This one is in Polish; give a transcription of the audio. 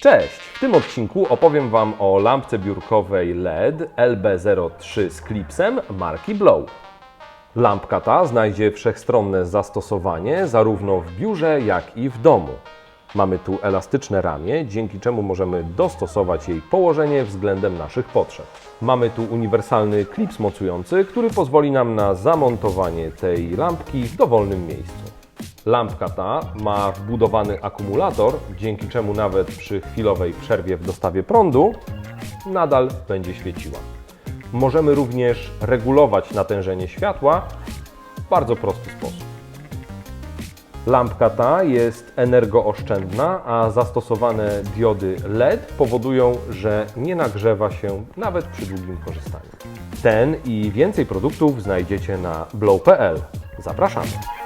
Cześć! W tym odcinku opowiem Wam o lampce biurkowej LED LB03 z klipsem marki Blow. Lampka ta znajdzie wszechstronne zastosowanie zarówno w biurze, jak i w domu. Mamy tu elastyczne ramię, dzięki czemu możemy dostosować jej położenie względem naszych potrzeb. Mamy tu uniwersalny klips mocujący, który pozwoli nam na zamontowanie tej lampki w dowolnym miejscu. Lampka ta ma wbudowany akumulator, dzięki czemu nawet przy chwilowej przerwie w dostawie prądu nadal będzie świeciła. Możemy również regulować natężenie światła w bardzo prosty sposób. Lampka ta jest energooszczędna, a zastosowane diody LED powodują, że nie nagrzewa się nawet przy długim korzystaniu. Ten i więcej produktów znajdziecie na blow.pl. Zapraszamy!